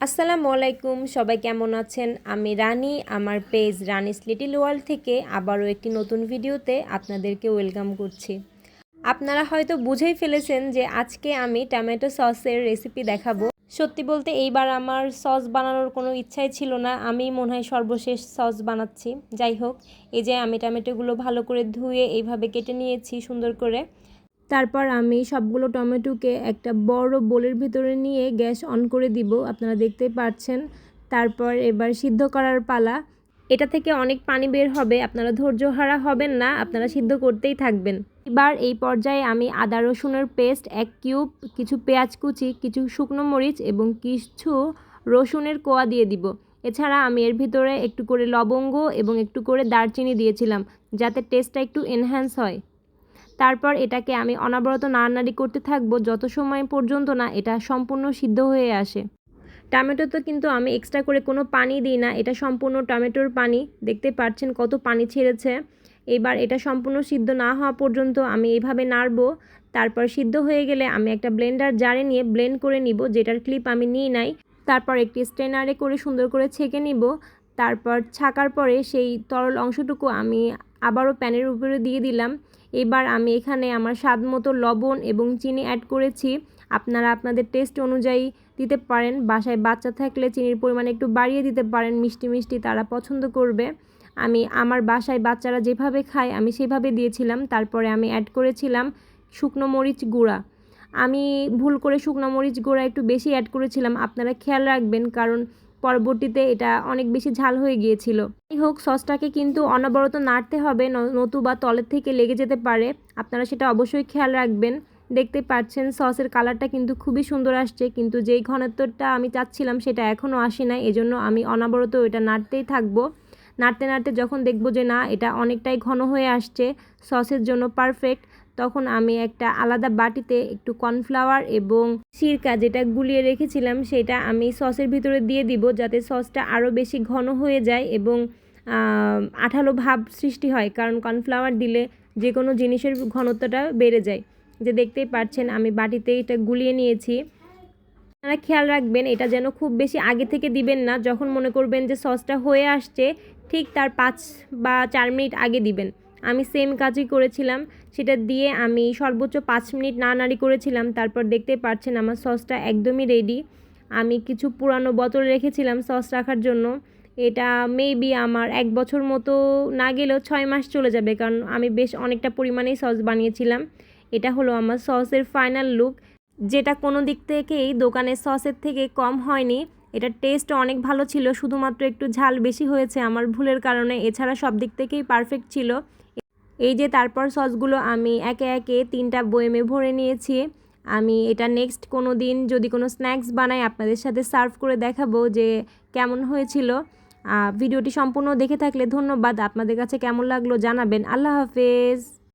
আসসালামু আলাইকুম, সবাই কেমন আছেন? আমি রানী, আমার পেজ রানিস লিটিল ওয়ার্ল্ড থেকে আবারও একটি নতুন ভিডিওতে আপনাদেরকে ওয়েলকাম করছি। আপনারা হয়তো বুঝেই ফেলেছেন যে আজকে আমি টমেটো সসের রেসিপি দেখাবো। সত্যি বলতে এইবার আমার সস বানানোর কোনো ইচ্ছাই ছিল না আমি মনে হয় সর্বশেষ সস বানাচ্ছি। যাই হোক, এই যে আমি টমেটোগুলো ভালো করে ধুয়ে এইভাবে কেটে নিয়েছি সুন্দর করে। তারপর আমি সবগুলো টমেটোকে একটা বড় বোলের ভিতরে নিয়ে গ্যাস অন করে দিব, আপনারা দেখতেই পাচ্ছেন। তারপর এবার সিদ্ধ করার পালা। এটা থেকে অনেক পানি বের হবে, আপনারা ধৈর্য হারা হবেন না, আপনারা সিদ্ধ করতেই থাকবেন। এবার এই পর্যায়ে আমি আদা রসুনের পেস্ট, এক কিউব, কিছু পেঁয়াজ কুচি, কিছু শুকনো মরিচ এবং কিছু রসুনের কোয়া দিয়ে দিব। এছাড়া আমি এর ভিতরে একটু করে লবঙ্গ এবং একটু করে দারচিনি দিয়েছিলাম, যাতে টেস্টটা একটু এনহ্যান্স হয়। তারপর এটাকে আমি অনবরত নাড়ানাড়ি করতে থাকব যত সময় পর্যন্ত না এটা সম্পূর্ণ সিদ্ধ হয়ে আসে। টমেটো তো কিন্তু আমি এক্সট্রা করে কোনো পানি দিই না, এটা সম্পূর্ণ টমেটোর পানি। দেখতে পাচ্ছেন কত পানি ছেড়েছে। এবার এটা সম্পূর্ণ সিদ্ধ না হওয়া পর্যন্ত আমি এইভাবে নাড়বো। তারপর সিদ্ধ হয়ে গেলে আমি একটা ব্লেন্ডার জারে নিয়ে ব্লেন্ড করে নিব, যেটার ক্লিপ আমি নিই নাই। তারপর একটি স্ট্রেনারে করে সুন্দর করে ছেঁকে নিব। তারপর ছাকার পরে সেই তরল অংশটুকু আমি আবারও প্যানের উপরে দিয়ে দিলাম। এবার আমি এখানে আমার স্বাদ মতো লবণ এবং চিনি অ্যাড করেছি। আপনারা আপনাদের টেস্ট অনুযায়ী দিতে পারেন। বাসায় বাচ্চা থাকলে চিনির পরিমাণ একটু বাড়িয়ে দিতে পারেন। মিষ্টি মিষ্টি তারা পছন্দ করবে। আমি আমার বাসায় বাচ্চারা যেভাবে খায়, আমি সেভাবে দিয়েছিলাম। তারপরে আমি অ্যাড করেছিলাম শুকনো মরিচ গুঁড়া। আমি ভুল করে শুকনো মরিচ গুঁড়া একটু বেশি অ্যাড করেছিলাম। আপনারা খেয়াল রাখবেন, কারণ পরবর্তীতে এটা অনেক বেশি ঝাল হয়ে গিয়েছিল। যাই হোক, সসটাকে কিন্তু অনবরত নাড়তে হবে নতুবা তলের থেকে লেগে যেতে পারে। আপনারা সেটা অবশ্যই খেয়াল রাখবেন। দেখতে পাচ্ছেন, সসের কালারটা কিন্তু খুবই সুন্দর আসছে, কিন্তু যেই ঘনত্বটা আমি চাচ্ছিলাম সেটা এখনও আসে নাই, এজন্য আমি অনবরত এটা নাড়তেই থাকব। নাড়তে নাড়তে যখন দেখব যে না, এটা অনেকটাই ঘন হয়ে আসছে, সসের জন্য পারফেক্ট তখন আমি একটা আলাদা বাটিতে একটু কর্নফ্লাওয়ার এবং সিরকা যেটা গুলিয়ে রেখেছিলাম, সেটা আমি সসের ভিতরে দিয়ে দিব যাতে সসটা আরও বেশি ঘন হয়ে যায় এবং আঠালো ভাব সৃষ্টি হয়। কারণ কর্নফ্লাওয়ার দিলে যে কোনো জিনিসের ঘনত্বটা বেড়ে যায়। যে দেখতেই পাচ্ছেন আমি বাটিতে এটা গুলিয়ে নিয়েছি। আপনারা খেয়াল রাখবেন, এটা যেন খুব বেশি আগে থেকে দিবেন না। যখন মনে করবেন যে সসটা হয়ে আসছে, ঠিক তার পাঁচ বা চার মিনিট আগে দিবেন। আমি সেম কাজই করেছিলাম। সেটা দিয়ে আমি সর্বোচ্চ পাঁচ মিনিট নাড়ানাড়ি করেছিলাম। তারপর দেখতে পাচ্ছেন আমার সসটা একদমই রেডি আমি কিছু পুরানো বোতল রেখেছিলাম সস রাখার জন্য। এটা মেবি আমার এক বছর মতো না গেলেও ছয় মাস চলে যাবে। কারণ আমি বেশ অনেকটা পরিমাণেই সস বানিয়েছিলাম। এটা হলো আমার সসের ফাইনাল লুক যেটা কোনো দিক থেকেই দোকানের সসের থেকে কম হয়নি। এটার টেস্ট অনেক ভালো ছিল, শুধুমাত্র একটু ঝাল বেশি হয়েছে আমার ভুলের কারণে, এছাড়া সব দিক থেকেই পারফেক্ট ছিল। এই যে তারপর সসগুলো আমি একে একে তিনটা বয়েমে ভরে নিয়েছি। আমি এটা নেক্সট কোনো দিন যদি কোনো স্ন্যাক্স বানাই, আপনাদের সাথে সার্ভ করে দেখাবো যে কেমন হয়েছিল। ভিডিওটি সম্পূর্ণ দেখে থাকলে ধন্যবাদ, আপনাদের কাছে কেমন লাগল জানাবেন। আল্লাহ হাফেজ।